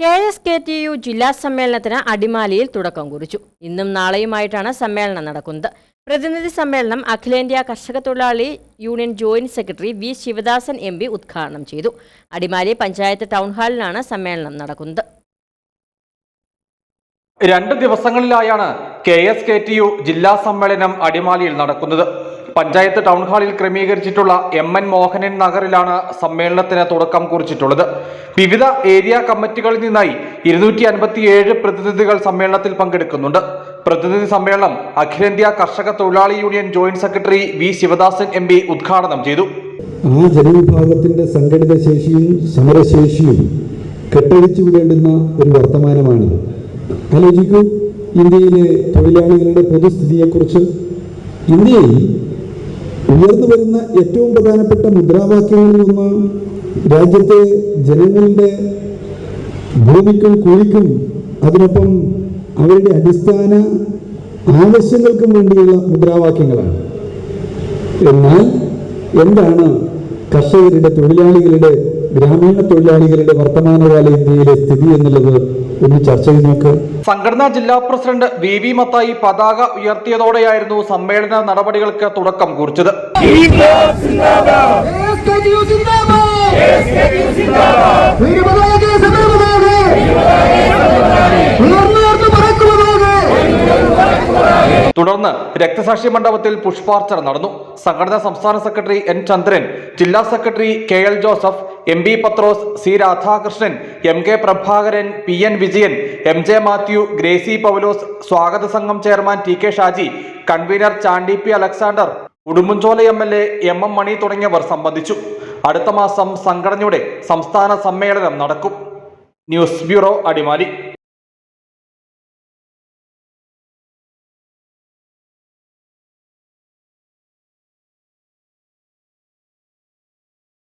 K S K T U ജില്ലാ സമ്മേളനത്തിന് അടിമാലിയിൽ തുടക്കം കുറിച്ചു. ഇന്നും നാളെയുമായിട്ടാണ് സമ്മേളനം നടക്കുന്നത്. പ്രതിനിധി സമ്മേളനം അഖിലേന്ത്യാ കർഷക തൊഴിലാളി union joint secretary V Sivadasan M P ഉദ്ഘാടനം ചെയ്തു. അടിമാലി പഞ്ചായത്ത് ടൗൺ ഹാളിലാണ് സമ്മേളനം നടക്കുന്നത്. രണ്ട് ദിവസങ്ങളിലായാണ് K S K T U ജില്ലാ സമ്മേളനം അടിമാലിയിൽ നടക്കുന്നത്. പഞ്ചായത്ത് ടൗൺ ഹാളിൽ ക്രമീകരിച്ചിട്ടുള്ള എം എൻ മോഹനൻ നഗറിലാണ് സമ്മേളനത്തിന് തുടക്കം കുറിച്ചിട്ടുള്ളത്. വിവിധ ഏരിയ കമ്മിറ്റികളിൽ നിന്നായി ഇരുന്നൂറ്റി അൻപത്തിയേഴ് പ്രതിനിധികൾ സമ്മേളനത്തിൽ പങ്കെടുക്കുന്നുണ്ട്. പ്രതിനിധി സമ്മേളനം അഖിലേന്ത്യാ കർഷക തൊഴിലാളി union joint secretary V Sivadasan M P ഉദ്ഘാടനം ചെയ്തു. ആ ജനവിഭാഗത്തിന്റെ സംഘടിത ശേഷിയും സമരശേഷിയും കെട്ടഴിച്ചു വിടേണ്ടുന്ന ഒരു വർത്തമാനമാണിത് ആലോചിക്കൂ ഇന്ത്യയിലെ തൊഴിലാളികളുടെ പൊതുസ്ഥിതിയെക്കുറിച്ച്. ഇന്ത്യയിൽ ഉയർന്നു വരുന്ന ഏറ്റവും പ്രധാനപ്പെട്ട മുദ്രാവാക്യങ്ങളിൽ ഒന്ന് രാജ്യത്തെ ജനങ്ങളുടെ ഭൂമിക്കും കൂലിക്കും അതിനൊപ്പം അവരുടെ അടിസ്ഥാന ആവശ്യങ്ങൾക്കും വേണ്ടിയുള്ള മുദ്രാവാക്യങ്ങളാണ്. എന്നാൽ എന്താണ് കർഷകരുടെ തൊഴിലാളികളുടെ ഗ്രാമീണ തൊഴിലാളികളുടെ വർത്തമാനകാല ഇന്ത്യയിലെ സ്ഥിതി എന്നുള്ളത്? ഇന്ന് ചർച്ച ചെയ്ത് നോക്കാം സംഘടനാ ജില്ലാ പ്രസിഡന്റ് വി വി മത്തായി പതാക ഉയർത്തിയതോടെയായിരുന്നു സമ്മേളന നടപടികൾക്ക് തുടക്കം കുറിച്ചത്. തുടർന്ന് രക്തസാക്ഷി മണ്ഡപത്തിൽ പുഷ്പാർച്ചന നടന്നു. സംഘടനാ സംസ്ഥാന സെക്രട്ടറി എൻ ചന്ദ്രൻ ജില്ലാ secretary K L Joseph M B Pathros C Radhakrishnan M K Prabhakaran P N Vijayan M J Mathew Gracy Paulose സ്വാഗത സംഘം chairman T K Shaji convener Chandy P Alexander Udumbanchola M L A M M Mani തുടങ്ങിയവർ സംബന്ധിച്ചു. അടുത്ത മാസം സംഘടനയുടെ സംസ്ഥാന സമ്മേളനം നടക്കും. News bureau Adimali.